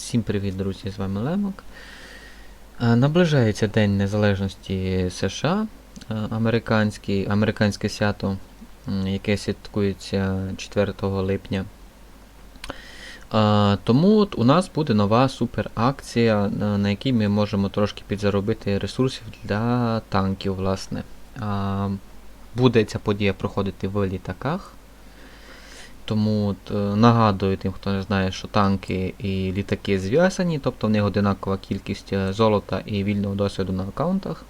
Всім привіт, друзі! З вами Лемок. Е, Наближається День Незалежності США, е, американське свято, яке святкується 4 липня. Е, Тому от у нас буде нова суперакція, на якій ми можемо трошки підзаробити ресурсів для танків, власне. Буде ця подія проходити в літаках. Тому е, нагадую тим, хто не знає, що танки і літаки зв'язані, тобто в них одинакова кількість е, золота і вільного досвіду на аккаунтах.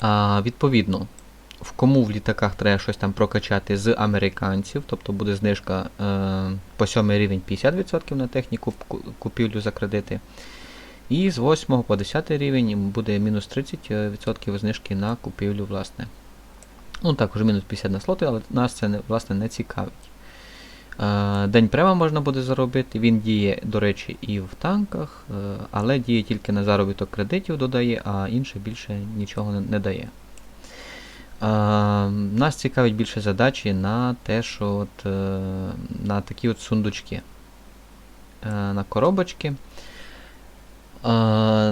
А, відповідно, в кому в літаках треба щось там прокачати з американців, тобто буде знижка е, по 7 рівень 50% на техніку купівлю за кредити. І з 8 по 10 рівень буде мінус 30% знижки на купівлю, власне. Ну, також мінус 50 на слоти, але нас це не, власне не цікавить. День према можна буде заробити. Він діє, до речі, і в танках, е, але діє тільки на заробіток кредитів додає, а інше більше нічого не, дає. Нас цікавить більше задачі на те, що от, е, на такі от сундучки. Е, На коробочки. Е,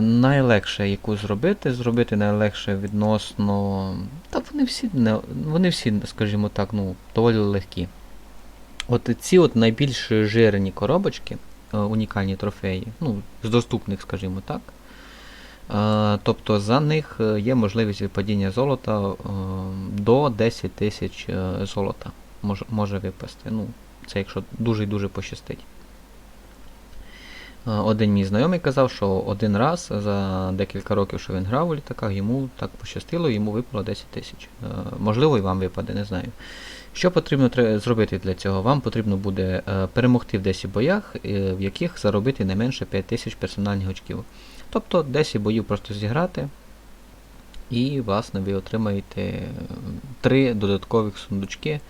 найлегше яку зробити. Зробити найлегше відносно. Та вони всі, не, вони всі, скажімо так, ну, доволі легкі. От ці от найбільш жирні коробочки, е, унікальні трофеї, ну, з доступних, скажімо так. Е, тобто за них е, є можливість випадіння золота е, до 10 тисяч е, золота може, може випасти. Ну, це якщо дуже дуже пощастить. Е, Один мій знайомий казав, що один раз за декілька років, що він грав у літаках, йому так пощастило, йому випало 10 тисяч. Е, Можливо, і вам випаде, не знаю. Що потрібно зробити для цього? Вам потрібно буде е, перемогти в 10 боях, в яких заробити не менше 5 тисяч персональних очків. Тобто 10 боїв просто зіграти, і, власне, ви отримаєте 3 додаткових сундучки.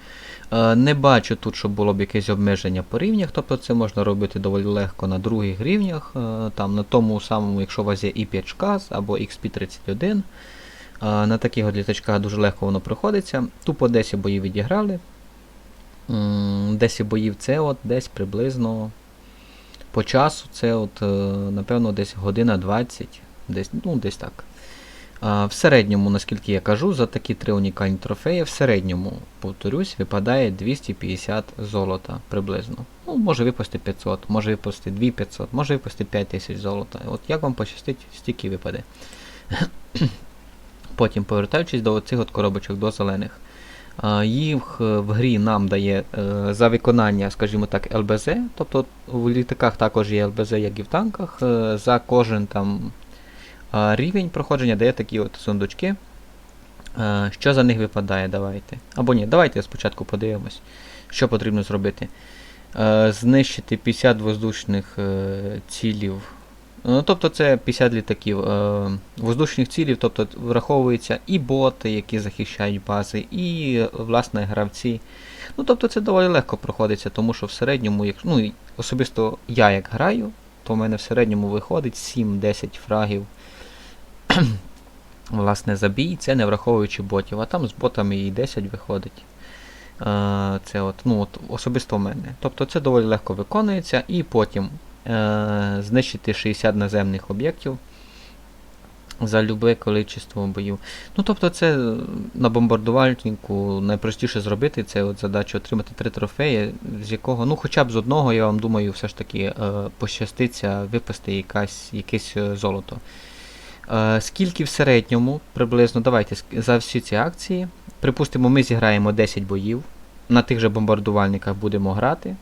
Е, Не бачу тут, щоб було б якесь обмеження по рівнях, тобто це можна робити доволі легко на других рівнях, е, там на тому самому, якщо у вас є i5 шказ або XP31. е, На таких от літачках дуже легко воно проходиться. Тупо 10 боїв відіграли. 10 боїв це от десь приблизно по часу, це от, напевно, десь година 20, десь, ну, десь так. В середньому, наскільки я кажу, за такі три унікальні трофеї, в середньому, повторюсь, випадає 250 золота приблизно. Ну, може випасти 500, може випасти 2500, може випасти 5000 золота. От як вам пощастить, стільки випаде. Потім, повертаючись до цих от коробочок до зелених. Їх е, в грі нам дає е, за виконання, скажімо так, ЛБЗ. Тобто у літаках також є ЛБЗ, як і в танках. Е, За кожен там рівень проходження дає такі от сундучки. Що за них випадає, давайте. Або ні, давайте спочатку подивимось, що потрібно зробити. Знищити 50 воздушних е, цілів. Ну, тобто це 50 літаків. Е, Воздушних цілів, тобто враховуються і боти, які захищають бази, і власне гравці. Ну, тобто це доволі легко проходиться, тому що в середньому, як, ну, особисто я як граю, то в мене в середньому виходить 7-10 фрагів. Власне, забій, це не враховуючи ботів, а там з ботами і 10 виходить. Е, Це от, ну, от, особисто в мене. Тобто це доволі легко виконується, і потім е, знищити 60 наземних об'єктів за любе количество боїв. Ну, тобто, це на бомбардувальнику найпростіше зробити, це от задача отримати три трофеї, з якого, ну, хоча б з одного, я вам думаю, все ж таки е, пощаститься випасти якесь е, золото. Е, скільки в середньому приблизно, давайте за всі ці акції. Припустимо, ми зіграємо 10 боїв. На тих же бомбардувальниках будемо грати.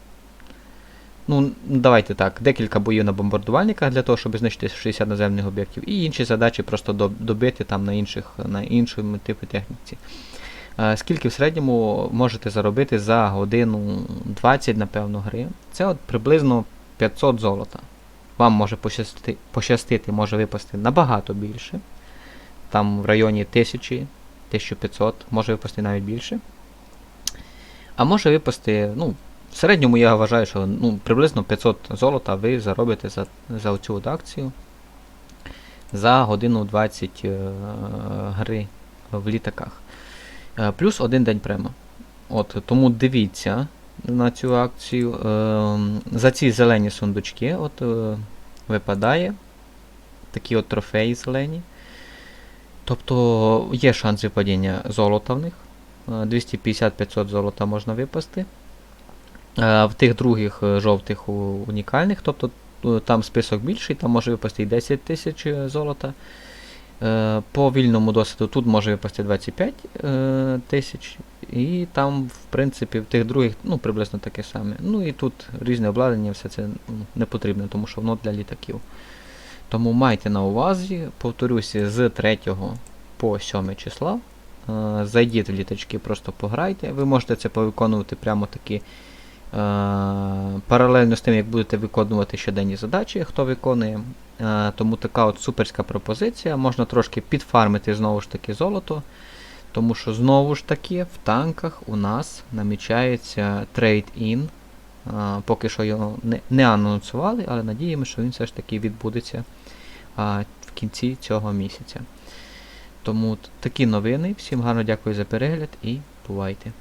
Ну, давайте так, декілька боїв на бомбардувальниках для того, щоб знищити 60 наземних об'єктів, і інші задачі просто добити там на інших, на іншому типу техніці. Е, Скільки в середньому можете заробити за годину 20, напевно, гри? Це от приблизно 500 золота. Вам може пощастити, пощастити, може випасти набагато більше. Там в районі 1000, 1500, може випасти навіть більше. А може випасти, ну, в середньому я вважаю, що ну, приблизно 500 золота ви заробите за, за оцю акцію за годину 20 е, гри в літаках. Е, плюс один день према. От, тому дивіться, на цю акцію. Ем, За ці зелені сундучки от, е, випадає такі от трофеї зелені. Тобто є шанс випадіння золота в них. Е, 250-500 золота можна випасти. Е, В тих других е, жовтих унікальних, тобто е, там список більший, там може випасти і 10 тисяч е, золота. Е, По вільному досвіду тут може випасти 25 е, тисяч. І там, в принципі, в тих других ну, приблизно таке саме. Ну і тут різне обладнання, все це ну, не потрібно, тому що воно для літаків. Тому майте на увазі, повторюся, з 3 по 7 числа. Е, Зайдіть в літачки, просто пограйте. Ви можете це повиконувати прямо таки е, паралельно з тим, як будете виконувати щоденні задачі, хто виконує. Е, Тому така от суперська пропозиція. Можна трошки підфармити знову ж таки золото. Тому що знову ж таки в танках у нас намічається трейд-ін. Поки що його не, не анонсували, але надіємося, що він все ж таки відбудеться а, в кінці цього місяця. Тому такі новини. Всім гарно дякую за перегляд і бувайте!